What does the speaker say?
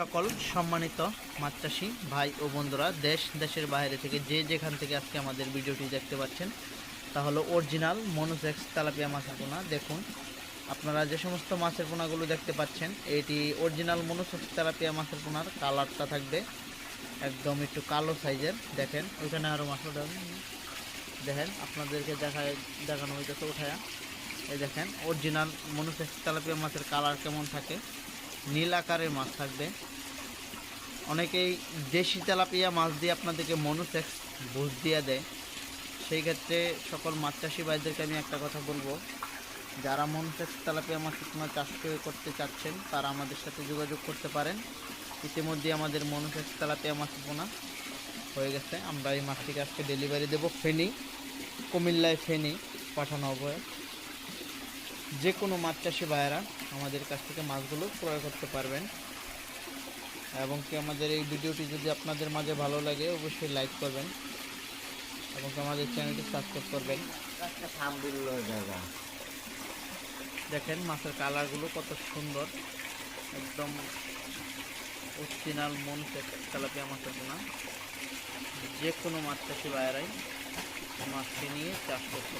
সকল সম্মানিত মাছ ভাই ও বন্ধুরা, দেশ, দেশের বাইরে থেকে যে যেখান থেকে আজকে আমাদের ভিডিওটি দেখতে পাচ্ছেন, তা হলো অরিজিনাল মনোসেক্স তেলাপিয়া মাছের পোনা। দেখুন, আপনারা যে সমস্ত মাছের পোনাগুলো দেখতে পাচ্ছেন, এটি অরিজিনাল মনোসেক্স তেলাপিয়া মাছের পোনার কালারটা থাকবে একদম একটু কালো সাইজের। দেখেন ওইখানে আরও মাছ দেখেন, আপনাদেরকে দেখায়, দেখানো হইতেছে উঠায়া এই দেখেন, অরিজিনাল মনোসেক্স তেলাপিয়া মাছের কালার কেমন থাকে। নীল আকারের মাছ থাকবে। অনেকেই দেশি তেলাপিয়া মাছ দিয়ে আপনাদেরকে মনোসেক্স বুঝ দিয়ে দেয়। সেই ক্ষেত্রে সকল মাছ চাষি ভাইদেরকে আমি একটা কথা বলব। যারা মনোসেক্স তেলাপিয়া মাছ আপনার চাষ করতে চাচ্ছেন, তারা আমাদের সাথে যোগাযোগ করতে পারেন। ইতিমধ্যে আমাদের মনোসেক্স তেলাপিয়া মাছ পোনা হয়ে গেছে। আমরা এই মাছটিকে আজকে ডেলিভারি দেবো ফেনি, কুমিল্লায় ফেনি পাঠানো হবে। যে কোনো মাছ চাষি ভাইয়েরা আমাদের কাছ থেকে মাছগুলো ক্রয় করতে পারবেন। এবং কি আমাদের এই ভিডিওটি যদি আপনাদের মাঝে ভালো লাগে অবশ্যই লাইক করবেন এবং কি আমাদের চ্যানেলটি সাবস্ক্রাইব করবেন। দেখেন মাছের কালারগুলো কত সুন্দর একদম অরিজিনাল মন তেলাপিয়া মাছের পোনা। যে কোনো মাছ চাষি ভাইয়েরাই মাছটি নিয়ে চাষ করতে